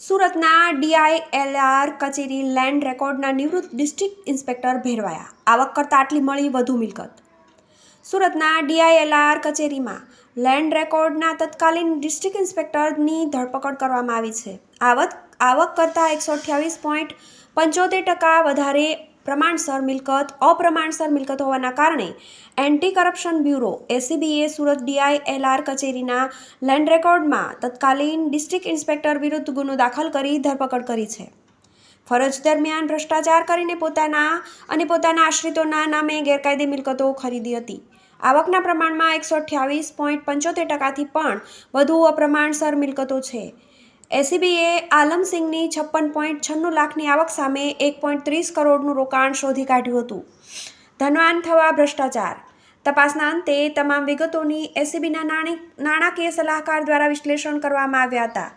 સુરતના ડીઆઈએલઆર કચેરી લેન્ડ રેકોર્ડના નિવૃત્ત ડિસ્ટ્રિક્ટ ઇન્સ્પેક્ટર ભેરવાયા. આવક કરતાં આટલી મળી વધુ મિલકત. સુરતના ડીઆઈએલઆર કચેરીમાં લેન્ડ રેકોર્ડના તત્કાલીન ડિસ્ટ્રિક્ટ ઇન્સ્પેક્ટરની ધરપકડ કરવામાં આવી છે. આવક આવક કરતાં એકસો અઠ્યાવીસ પોઈન્ટ પંચોતેર ટકા વધારે પ્રમાણસર મિલકત, અપ્રમાણસર મિલકત હોવાના કારણે એન્ટી કરપ્શન બ્યુરો, એસીબીએ, સુરત ડીઆઈએલઆર કચેરીના લેન્ડ રેકોર્ડમાં તત્કાલીન ડિસ્ટ્રિક્ટ ઇન્સ્પેક્ટર વિરુદ્ધ ગુનો દાખલ કરી ધરપકડ કરી છે. ફરજ દરમિયાન ભ્રષ્ટાચાર કરીને પોતાના અને પોતાના આશ્રિતોના નામે ગેરકાયદે મિલકતો ખરીદી હતી. આવકના પ્રમાણમાં એકસો અઠ્યાવીસ પોઈન્ટ પંચોતેર ટકાથી પણ વધુ અપ્રમાણસર મિલકતો છે. એસીબીએ આલમસિંગની છપ્પન પોઈન્ટ છન્નું લાખની આવક સામે એક પોઈન્ટ ત્રીસ કરોડનું રોકાણ શોધી કાઢ્યું હતું. ધનવાન થવા ભ્રષ્ટાચાર. તપાસના અંતે તમામ વિગતોની એસીબીના નાણાકીય સલાહકાર દ્વારા વિશ્લેષણ કરવામાં આવ્યા હતા.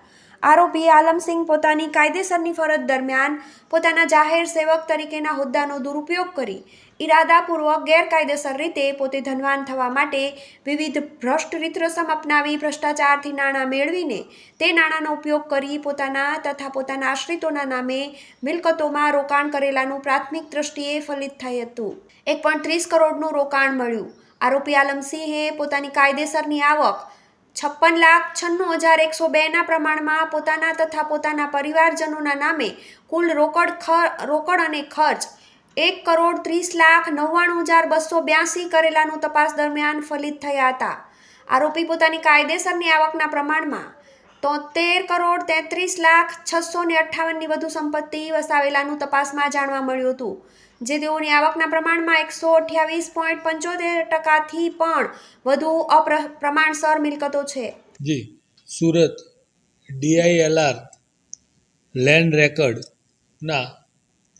આરોપી આલમસિંહ પોતાની કાયદેસરની ફરજ દરમિયાન પોતાના જાહેર સેવક તરીકેના હોદ્દાનો દુરુપયોગ કરી ઇરાદાપૂર્વક ગેરકાયદેસર રીતે પોતે ધનવાન થવા માટે વિવિધ ભ્રષ્ટ રીતરસમ અપનાવી ભ્રષ્ટાચારથી નાણાં મેળવીને તે નાણાંનો ઉપયોગ કરી પોતાના તથા પોતાના આશ્રિતોના નામે મિલકતોમાં રોકાણ કરેલાનું પ્રાથમિક દ્રષ્ટિએ ફલિત થઈ હતું. એક પોઈન્ટ ત્રીસ કરોડનું રોકાણ મળ્યું. આરોપી આલમસિંહે પોતાની કાયદેસરની આવક છપ્પન લાખ છન્નું હજાર એકસો બેના પ્રમાણમાં પોતાના તથા પોતાના પરિવારજનોના નામે કુલ રોકડ ખ, રોકડ અને ખર્ચ એક કરોડ ત્રીસ લાખ નવ્વાણું હજાર બસો બ્યાસી કરેલાનું તપાસ દરમિયાન ફલિત થયા હતા. આરોપી પોતાની કાયદેસરની આવકના પ્રમાણમાં તોતેર કરોડ તેત્રીસ લાખ છસો ને અઠ્ઠાવનની વધુ સંપત્તિ વસાવેલાનું તપાસમાં જાણવા મળ્યું હતું, જે તેઓની આવકના પ્રમાણમાં એકસો અઠ્યાવીસ પોઈન્ટ પંચોતેર ટકાથી પણ વધુ અપ્ર પ્રમાણસર મિલકતો છે. જી, સુરત ડીઆઈએલઆર લેન્ડ રેકર્ડના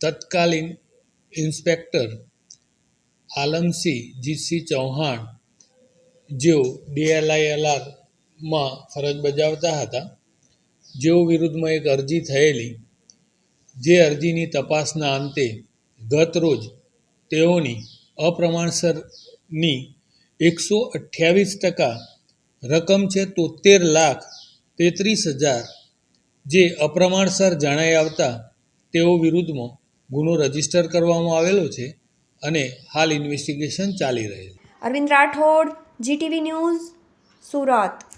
તત્કાલીન ઇન્સ્પેક્ટર આલમસિંહ જીસી ચૌહાણ, જેઓ ડીએલઆઈએલઆરમાં ફરજ બજાવતા હતા, જેઓ વિરુદ્ધમાં એક અરજી થયેલી, જે અરજીની તપાસના અંતે ગત રોજ તેઓની અપ્રમાણસરની એકસો અઠ્યાવીસ ટકા રકમ છે તોતેર લાખ તેત્રીસ હજાર, જે અપ્રમાણસર જણાઈ આવતા તેઓ વિરુદ્ધમાં ગુનો રજિસ્ટર કરવામાં આવેલો છે અને હાલ ઇન્વેસ્ટિગેશન ચાલી રહેલ અરવિંદ રાઠોડ જીટીવી ન્યૂઝ, સુરત.